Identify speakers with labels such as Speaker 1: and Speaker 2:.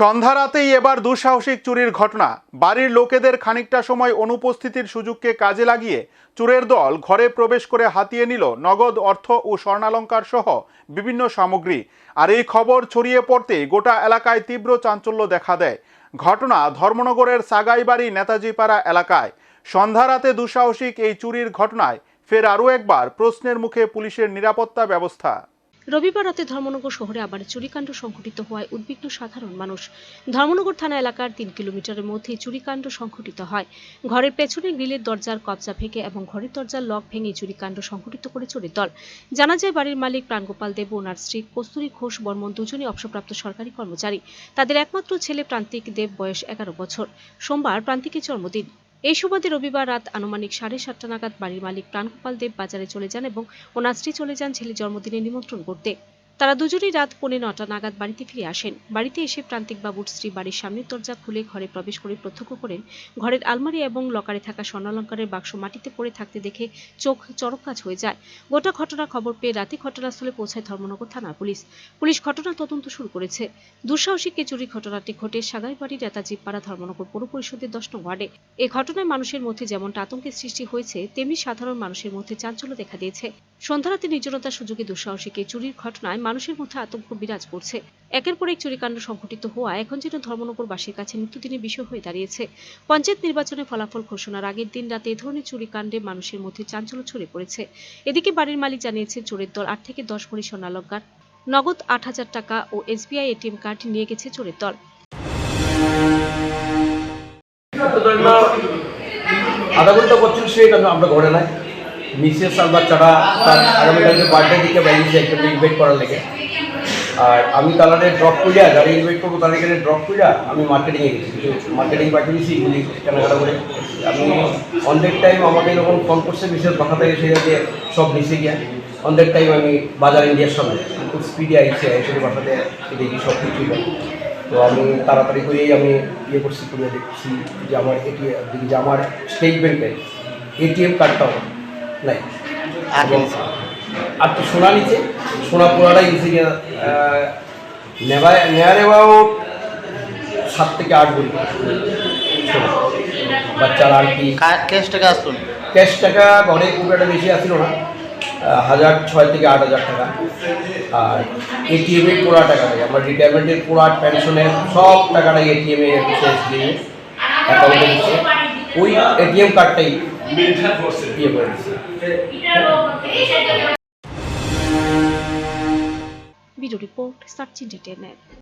Speaker 1: সন্ধ্যা রাতেই এবার দুঃসাহসিক চুরির ঘটনা। বাড়ির লোকেদের খানিকটা সময় অনুপস্থিতির সুযোগকে কাজে লাগিয়ে চোরের দল ঘরে প্রবেশ করে হাতিয়ে নিল নগদ অর্থ ও স্বর্ণালঙ্কার সহ বিভিন্ন সামগ্রী। আর এই খবর ছড়িয়ে পড়তে গোটা এলাকায় তীব্র চাঞ্চল্য দেখা দেয়। ঘটনা ধর্মনগরের সাগাইবাড়ি নেতাজিপাড়া এলাকায়। সন্ধ্যা রাতে দুঃসাহসিক এই চুরির ঘটনায় ফের আরও একবার প্রশ্নের মুখে পুলিশের নিরাপত্তা ব্যবস্থা।
Speaker 2: রবিবার রাতে ধর্মনগর শহরে আবার চুরিকাণ্ড সংঘটিত হওয়ায় উদ্বিগ্ন সাধারণ মানুষ। ধর্মনগর থানা এলাকার তিন কিলোমিটারের মধ্যে চুরিকাণ্ড সংঘটিত হয়। ঘরের পেছনে গ্রিলের দরজার কবজা ভেঙে এবং ঘরের দরজার লক ভেঙে চুরিকাণ্ড সংঘটিত করে চোরের দল। জানা যায়, বাড়ির মালিক প্রাণগোপাল দেব ওনার স্ত্রী কস্তুরী ঘোষ বর্মন দুজনই অবসরপ্রাপ্ত সরকারি কর্মচারী। তাদের একমাত্র ছেলে প্রান্তিক দেব, বয়স এগারো বছর। সোমবার প্রান্তিকের জন্মদিন। এই সুবাদে রবিবার রাত আনুমানিক সাড়ে সাতটা নাগাদ বাড়ির মালিক প্রাণগোপাল দেব বাজারে চলে যান এবং ওনার স্ত্রী চলে যান ছেলে জন্মদিনে নিমন্ত্রণ করতে। তারা দুজনেই রাত পৌনে নটা নাগাদ বাড়িতে ফিরে আসেন। বাড়িতে এসে প্রান্তিক বাবুর স্ত্রী বাড়ির সামনের দরজা খুলে ঘরে প্রবেশ করে প্রত্যক্ষ করেন, ঘরের আলমারি এবং লকারে থাকা স্বর্ণালঙ্কারের বাক্স মাটিতে পড়ে থাকতে দেখে চোখ চরক কাজ হয়ে যায়। গোটা ঘটনা খবর পেয়ে রাতে ঘটনাস্থলে পৌঁছায় ধর্মনগর থানার পুলিশ। পুলিশ ঘটনার তদন্ত শুরু করেছে। দুঃসাহসিক এই চুরি ঘটনাটি ঘটে সাগাইবাড়ি নেতাজি পাড়া ধর্মনগর পৌর পরিষদের দশ নং ওয়ার্ডে। এ ঘটনায় মানুষের মধ্যে যেমনটা আতঙ্কের সৃষ্টি হয়েছে, তেমনি সাধারণ মানুষের মধ্যে চাঞ্চল্য দেখা দিয়েছে। সন্ধ্যারাতে নির্জনতার সুযোগে দুঃসাহসিক এই চুরির ঘটনায় মানুষের মধ্যে আতঙ্ক বিরাজ করছে। একের পর এক চুরিকাণ্ড সংঘটিত হওয়া এখন যেন ধর্মনগরবাসীর কাছে নিত্যদিনের বিষয় হয়ে দাঁড়িয়েছে। পঞ্চায়েত নির্বাচনের ফলাফল ঘোষণার আগের দিন রাতে এ ধরনের চুরিকাণ্ডে মানুষের মধ্যে চাঞ্চল্য ছড়িয়ে পড়েছে। এদিকে বাড়ির মালিক জানিয়েছে, চোরের দল আট থেকে দশ ভরি স্বর্ণালঙ্কার নগদ আট হাজার টাকা ও এসবিআই এটিএম কার্ড নিয়ে গেছে চোরের দল।
Speaker 3: আধা ঘণ্টা মিনিট আমরা আমরা ঘরে নাই মিসেস আর বাচ্চারা তার আগামীকালকে বার্থডে দিকে বেরিয়েছে একজনকে ইনভাইট করার লেগে। আর আমি তালারে ড্রপ করিয়া যারা ইনভাইট করব তাদের এখানে ড্রপ করিয়া আমি মার্কেটিংয়ে গেছি মার্কেটিং পাঠিয়ে দিয়েছি এগুলি কেনাকাটা করে। আমি অন দ্যাট টাইম আমাকে যখন ফোন করছে, মিসেস বাসাতে এসে যে সব মিশে গিয়া। অন দ্যাট টাইম আমি বাজার ইন্ডিয়ার সামনে খুব স্পিডে আইসি এসে বাসাতে দেখি সব কিছুই তো আমি তাড়াতাড়ি করেই আমি ইয়ে করছি করে দেখছি যে আমার দেখি যে আমার স্টেট ব্যাংকের এটিএম কার্ডটাও নাই আর তো সোনা নিচে সোনা পুরাটাই নিচে গিয়ে নেয়ার অ্যাবাউট সাত থেকে আট বলি বাচ্চারা আর কি?
Speaker 4: ক্যাশ টাকা আসতো
Speaker 3: ক্যাশ টাকা ঘরে খুব একটা বেশি আসছিল না। হাজার ছয় থেকে আট হাজার টাকা। আর এটিএমে পুরা টাকা নেই আমার রিটায়ারমেন্টের পুরা পেনশনের সব টাকাটাই এটিএমে শেষ দিয়ে অ্যাকাউন্টে দিচ্ছে। ওই এটিএম কার্ডটাই ইয়ে করে দিচ্ছে।
Speaker 2: Video report search entertainment